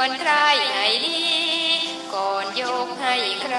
วนใครไหนดี ก่อนยกให้ใคร